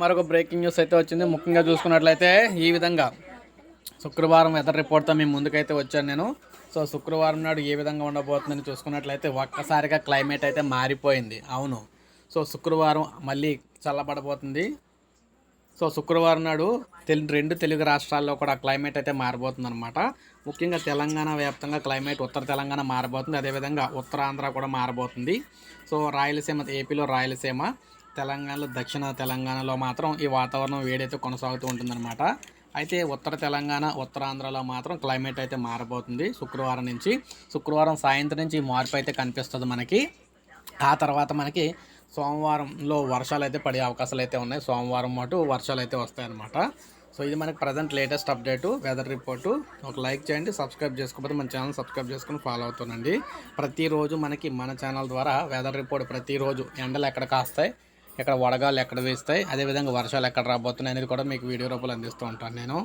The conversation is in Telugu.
మరొక బ్రేకింగ్ న్యూస్ అయితే వచ్చింది. ముఖ్యంగా చూసుకున్నట్లయితే ఈ విధంగా శుక్రవారం వెదర్ రిపోర్ట్తో మేము ముందుకైతే వచ్చాను నేను. సో శుక్రవారం నాడు ఏ విధంగా ఉండబోతుందని చూసుకున్నట్లయితే ఒక్కసారిగా క్లైమేట్ అయితే మారిపోయింది. అవును. సో శుక్రవారం మళ్ళీ చల్లబడబోతుంది. సో శుక్రవారం నాడు తెలు రెండు తెలుగు రాష్ట్రాల్లో కూడా క్లైమేట్ అయితే మారిపోతుంది అనమాట ముఖ్యంగా తెలంగాణ వ్యాప్తంగా క్లైమేట్ ఉత్తర తెలంగాణ మారబోతుంది. అదేవిధంగా ఉత్తరాంధ్ర కూడా మారబోతుంది. సో రాయలసీమ ఏపీలో రాయలసీమ తెలంగాణలో దక్షిణ తెలంగాణలో మాత్రం ఈ వాతావరణం వేడైతే కొనసాగుతూ ఉంటుందన్నమాట. అయితే ఉత్తర తెలంగాణ ఉత్తరాంధ్రలో మాత్రం క్లైమేట్ అయితే మారబోతుంది శుక్రవారం నుంచి. శుక్రవారం సాయంత్రం నుంచి ఈ మార్పు అయితే కనిపిస్తుంది మనకి. ఆ తర్వాత మనకి సోమవారంలో వర్షాలు అయితే పడే అవకాశాలు అయితే ఉన్నాయి. సోమవారం మాటు వర్షాలు అయితే వస్తాయన్నమాట. సో ఇది మనకి present latest update weather report. ఒక లైక్ చేయండి సబ్స్క్రైబ్ చేసుకోకపోతే మన ఛానల్ సబ్స్క్రైబ్ చేసుకుని ఫాలో అవుతానండి ప్రతిరోజు మనకి మన ఛానల్ ద్వారా వెదర్ రిపోర్ట్ ప్రతిరోజు ఎండలు ఎక్కడ కాస్తాయి? ఇక్కడ వడగాలు ఎక్కడ వేస్తాయి. అదేవిధంగా వర్షాలు ఎక్కడ రాబోతున్నాయి అనేది కూడా మీకు వీడియో రూపంలో అందిస్తూ ఉంటాను నేను.